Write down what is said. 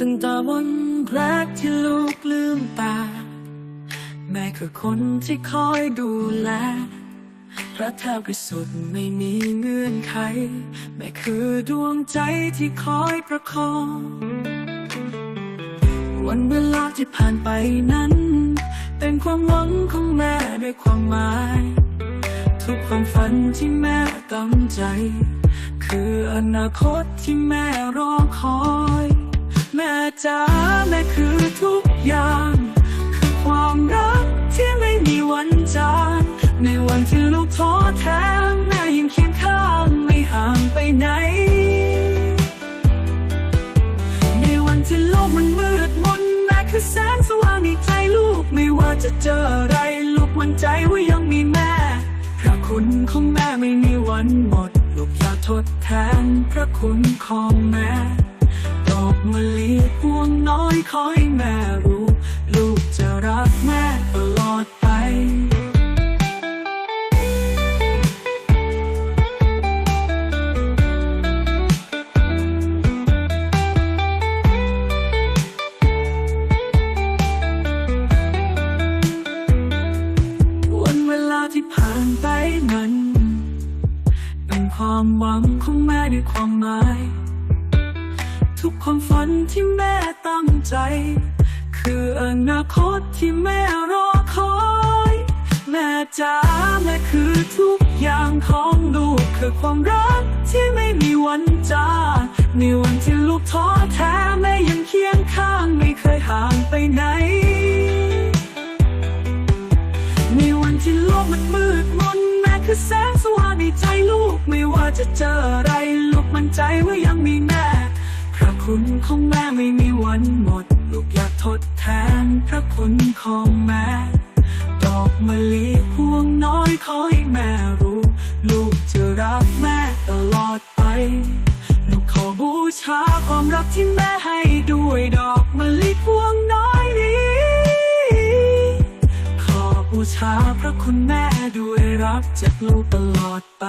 ตั้งแต่วันแรกที่ลูกลืมตา แม่คือคนที่คอยดูแลพระเท้าบริสุทธิ์ไม่มีเงื่อนไข แม่คือดวงใจที่คอยประคอง วันเวลาที่ผ่านไปนั้น เป็นความหวังของแม่ด้วยความหมาย ทุกความฝันที่แม่ตั้งใจ คืออนาคตที่แม่รอคอย จ๋าแม่คือทุกอย่าง คือความรักที่ไม่มีวันจางในวันที่ลูกท้อแท้แม่ยังเคียงข้างไม่ห่างไปไหน ในวันที่โลกมันมืดมนแม่คือแสงสว่างในใจลูกไม่ว่าจะเจออะไรลูกมั่นใจว่ายังมีแม่พระคุณของแม่ไม่มีวันหมด ลูกอยาทดแทนพระคุณของแม่ กมะลิพวงน้อยขอให้แม่รู้ ลูกจะรักแม่ตลอดไปวันเวลาที่ผ่านไปมัน เป็นความหวังของแม่ด้วยความหมาย ทุกความฝันที่แม่ตั้งใจ คืออนาคตที่แม่รอคอย แม่จ๋าแม่คือทุกอย่างของลูกคือความรักที่ไม่มีวันจางในวันที่ลูกท้อแท้แม่ยังเคียงข้างไม่เคยห่างไปไหนในวันที่โลกมันมืดมนแม่คือแสงสว่างในใจลูกไม่ว่าจะเจออะไรลูกมั่นใจว่ายังมีแม่ คุณของแม่ไม่มีวันหมด ลูกอยากทดแทนพระคุณของแม่ ดอกมะลิพวงน้อยขอให้แม่รู้ ลูกจะรักแม่ตลอดไป ลูกขอบูชาความรักที่แม่ให้ด้วยดอกมะลิพวงน้อยนี้ ขอบูชาพระคุณแม่ด้วยรักจากลูกตลอดไป